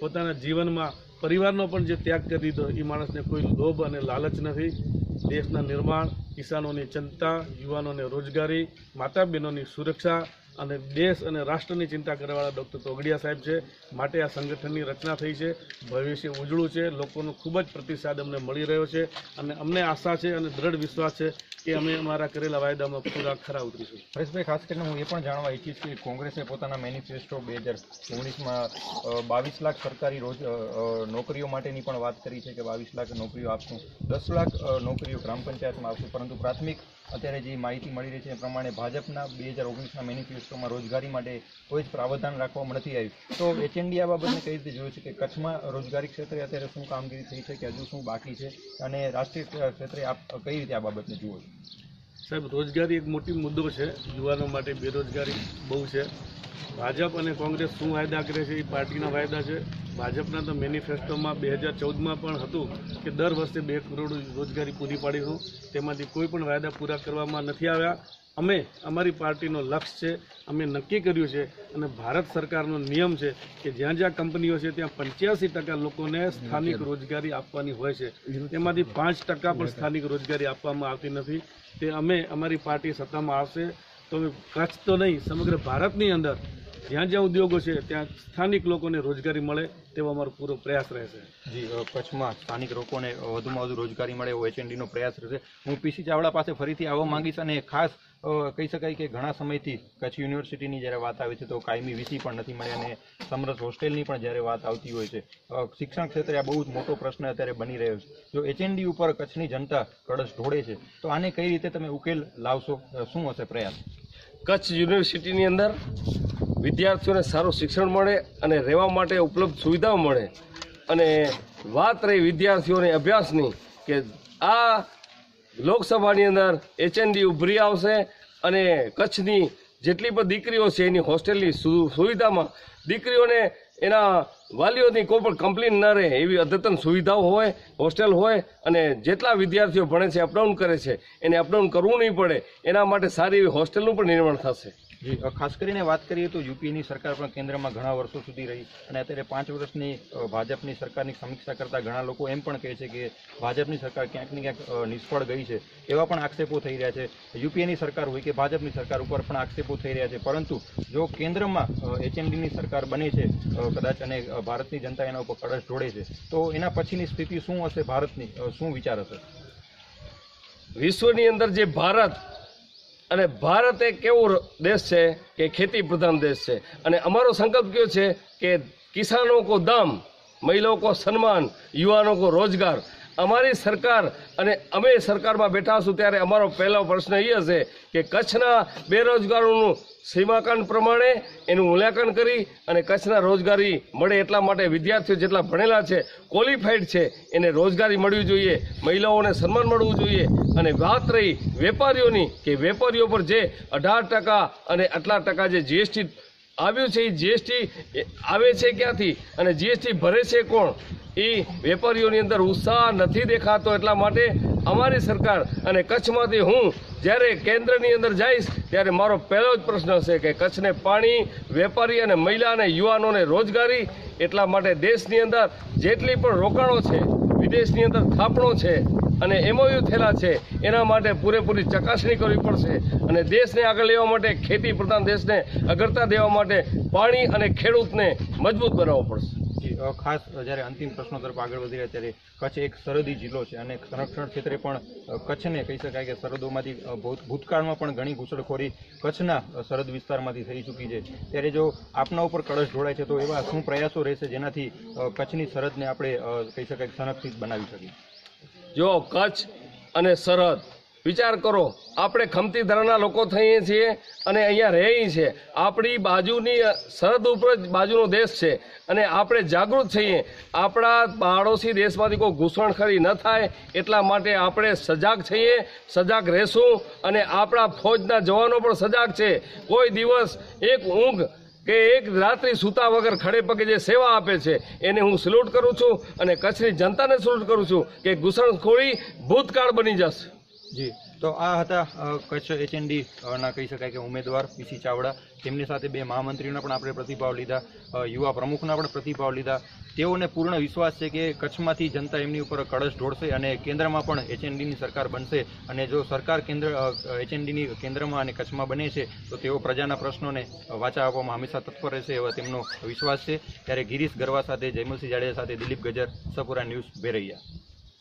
પોતાના જીવનમાં પરિવારનો પણ જે ત્યાગ કરી દીધો, એ માણસને કોઈ લોભ અને લાલચ નથી. દેશના નિર્માણ, કિસાનોની ચિંતા, યુવાનોને રોજગારી માતા બહેનોની સુરક્ષા અને દેશ અને રાષ્ટ્રની ચિંતા કરવાવાળા ડૉક્ટર તોગડિયા સાહેબ છે. માટે આ સંગઠનની રચના થઈ છે. ભવિષ્ય ઉજળું છે. લોકોનો ખૂબ જ પ્રતિસાદ અમને મળી રહ્યો છે. અને અમને આશા છે અને દ્રઢ વિશ્વાસ છે કે અમે અમારા કરેલા વાયદામાં પૂરા ખરા ઉતરીશું. પરેશભાઈ ખાસ કરીને હું એ પણ જાણવા ઈચ્છીશ કે કોંગ્રેસે પોતાના મેનિફેસ્ટો બે હજાર ઓગણીસમાં બાવીસ લાખ સરકારી રોજ નોકરીઓ માટેની પણ વાત કરી છે કે બાવીસ લાખ નોકરીઓ આપશું. દસ લાખ નોકરીઓ ગ્રામ પંચાયતમાં આપશું. પરંતુ પ્રાથમિક અત્યારે જે માહિતી મળી રહી છે એ પ્રમાણે ભાજપના બે હજાર ઓગણીસના મેનિફેસ્ટોમાં રોજગારી માટે કોઈ જ પ્રાવધાન રાખવામાં નથી આવ્યું. તો એચએનડી આ બાબતને કઈ રીતે જોયું છે કે કચ્છમાં રોજગારી ક્ષેત્રે અત્યારે શું કામગીરી થઈ છે કે હજુ શું બાકી છે અને રાષ્ટ્રીય ક્ષેત્રે આપ કઈ રીતે આ બાબતને જુઓ છો? સાહેબ, રોજગારી એક મોટી મુદ્દો છે. યુવાનો માટે બેરોજગારી બહુ છે. ભાજપ અને કોંગ્રેસ શું વાયદા કરે છે એ પાર્ટીના વાયદા છે. ભાજપના તો મેનિફેસ્ટોમાં બે હજાર ચૌદમાં પણ હતું કે દર વર્ષે બે કરોડ રોજગારી પૂરી પાડીશું. તેમાંથી કોઈ પણ વાયદા પૂરા કરવામાં નથી આવ્યા. અમે, અમારી પાર્ટીનો લક્ષ્ય છે. અમે નક્કી કર્યું છે અને ભારત સરકારનો નિયમ છે કે જ્યાં જ્યાં કંપનીઓ છે ત્યાં પંચ્યાસી ટકા લોકોને સ્થાનિક રોજગારી આપવાની હોય છે. તેમાંથી પાંચ ટકા પણ સ્થાનિક રોજગારી આપવામાં આવતી નથી. તે અમે, અમારી પાર્ટી સત્તામાં આવશે. તો કચ્છ તો નહીં, સમગ્ર ભારતની અંદર જ્યાં જ્યાં ઉદ્યોગો છે, ત્યાં સ્થાનિક લોકોને રોજગારી મળે તેવો અમારો પૂરો પ્રયાસ રહેશે. જી કચ્છમાં સ્થાનિક લોકોને વધુમાં વધુ રોજગારી મળે એવો એચએનડીનો પ્રયાસ રહેશે. હું પીસી ચાવડા પાસે ફરીથી આવવા માંગીશ અને ખાસ કહી શકાય કે ઘણા સમયથી કચ્છ યુનિવર્સિટીની જ્યારે વાત આવે છે તો કાયમી વીસી પણ નથી મળી અને સમરસ હોસ્ટેલની પણ જ્યારે વાત આવતી હોય છે. શિક્ષણ ક્ષેત્રે આ બહુ જ મોટો પ્રશ્ન અત્યારે બની રહ્યો છે. જો એચએનડી ઉપર કચ્છની જનતા કળશ ઢોળે છે, તો આને કઈ રીતે તમે ઉકેલ લાવશો? શું હશે પ્રયાસ? કચ્છ યુનિવર્સિટીની અંદર વિદ્યાર્થીઓને સારું શિક્ષણ મળે અને રહેવા માટે ઉપલબ્ધ સુવિધાઓ મળે. અને વાત રહી વિદ્યાર્થીઓને અભ્યાસની કે આ લોકસભાની અંદર એચએનડી ઉભરી આવશે અને કચ્છની જેટલી પણ દીકરીઓ છે એની હોસ્ટેલની સુવિધામાં દીકરીઓને એના વાલીઓની કોઈ પણ કમ્પ્લેન ન રહે, એવી અદ્યતન સુવિધાઓ હોય હોસ્ટેલ હોય, અને જેટલા વિદ્યાર્થીઓ ભણે છે અપડાઉન કરે છે, એને અપડાઉન કરવું નહીં પડે. એના માટે સારી એવી હોસ્ટેલનું પણ નિર્માણ થશે. જી ખાસ કરીને વાત કરીએ તો યુપીની સરકાર પણ કેન્દ્રમાં ઘણા વર્ષો સુધી રહી અને અત્યારે પાંચ વર્ષની ભાજપની સરકારની સમીક્ષા કરતા ઘણા લોકો એમ પણ કહે છે કે ભાજપની સરકાર ક્યાંક ને ક્યાંક નિષ્ફળ ગઈ છે એવા પણ આક્ષેપો થઈ રહ્યા છે. યુપીએની સરકાર હોય કે ભાજપની સરકાર ઉપર પણ આક્ષેપો થઈ રહ્યા છે. પરંતુ જો કેન્દ્રમાં એચએમડીની સરકાર બને છે કદાચ અને ભારતની જનતા એના ઉપર કળશ જોડે છે, તો એના પછીની સ્થિતિ શું હશે? ભારતની શું વિચાર હશે? વિશ્વની અંદર જે ભારત અને ભારત એક કેવું દેશ છે કે ખેતી પ્રધાન દેશ છે. અને અમારો સંકલ્પ કયો છે કે કિસાનો કો દામ મહિલાઓ કો સન્માન યુવાનો કો રોજગાર. અમારી સરકાર અને અમે સરકારમાં બેઠા છું ત્યારે અમારો પહેલો પ્રશ્ન એ હશે કે કચ્છના બેરોજગારોનું સીમાકાંડ પ્રમાણે એનું મૂલ્યાંકન કરી અને કચ્છના રોજગારી મળે એટલા માટે વિદ્યાર્થીઓ જેટલા ભણેલા છે ક્વોલિફાઈડ છે, એને રોજગારી મળવી જોઈએ, મહિલાઓને સન્માન મળવું જોઈએ અને વાત રહી વેપારીઓની કે વેપારીઓ પર જે અઢાર ટકા અને આટલા ટકા જે જીએસટી આવ્યું છે એ જીએસટી આવે છે ક્યાંથી અને જીએસટી ભરે છે કોણ? એ વેપારીઓની અંદર ઉત્સાહ નથી દેખાતો એટલા માટે અમારી સરકાર અને કચ્છમાંથી હું જ્યારે કેન્દ્રની અંદર જઈશ ત્યારે મારો પહેલો જ પ્રશ્ન હશે કે કચ્છને પાણી, વેપારી અને મહિલા અને યુવાનોને રોજગારી એટલા માટે દેશની અંદર જેટલી પણ રોકાણો છે, વિદેશની અંદર થાપણો છે અને એમઓયુ થયેલા છે, એના માટે પૂરેપૂરી ચકાસણી કરવી પડશે અને દેશને આગળ લેવા માટે, ખેતી પ્રધાન દેશને અગ્રતા દેવા માટે પાણી અને ખેડૂતને મજબૂત બનાવવો પડશે. ખાસ જ્યારે અંતિમ પ્રશ્નો તરફ આગળ વધી રહ્યા ત્યારે કચ્છ એક સરહદી જિલ્લો છે અને સંરક્ષણ ક્ષેત્રે પણ કચ્છને કહી શકાય કે સરહદોમાંથી ભૂતકાળમાં પણ ઘણી ઘૂસણખોરી કચ્છના સરહદ વિસ્તારમાંથી થઈ ચૂકી છે. ત્યારે જો આપના ઉપર કળશ જોડાય છે તો એવા શું પ્રયાસો રહેશે જેનાથી કચ્છની સરહદને આપણે કહી શકાય સંરક્ષિત બનાવી શકીએ? જો કચ્છ અને સરહદ વિચાર કરો, આપણે ખમતી ધરાના લોકો થઈએ છીએ અને અહીંયા રહીએ છીએ આપણી બાજુની સરહદ ઉપર જ બાજુનો દેશ છે. અને આપણે જાગૃત થઈએ. આપણા પાડોશી દેશમાંથી કોઈ ઘૂસણખરી ન થાય, એટલા માટે આપણે સજાગ થઈએ, સજાગ રહેશું. અને આપણા ફોજના જવાનો પણ સજાગ છે. કોઈ દિવસ એક ઊંઘ કે એક રાત્રિ સૂતા વગર ખડે પગે જે સેવા આપે છે, એને હું સલ્યુટ કરું છું અને કચ્છની જનતાને સલ્યુટ કરું છું કે ઘૂસણખોરી ભૂતકાળ બની જશે. જી. તો આ હતા કચ્છ એચએનડી ના કહી શકાય કે ઉમેદવાર પીસી ચાવડા. તેમની સાથે બે મહામંત્રીઓના પણ આપણે પ્રતિભાવ લીધા. યુવા પ્રમુખના પણ પ્રતિભાવ લીધા. તેઓને પૂર્ણ વિશ્વાસ છે કે કચ્છમાંથી જનતા એમની ઉપર કળશ ઢોળશે અને કેન્દ્રમાં પણ એચએનડીની સરકાર બનશે. અને જો સરકાર કેન્દ્ર એચએનડીની કેન્દ્રમાં અને કચ્છમાં બને છે, તો તેઓ પ્રજાના પ્રશ્નોને વાચા આપવામાં હંમેશા તત્પર રહેશે એવો તેમનો વિશ્વાસ છે. ત્યારે ગિરીશ ગરવા સાથે, જયમલસિંહ જાડેજા સાથે દિલીપ ગજર, સપુરા ન્યૂઝ બેરૈયા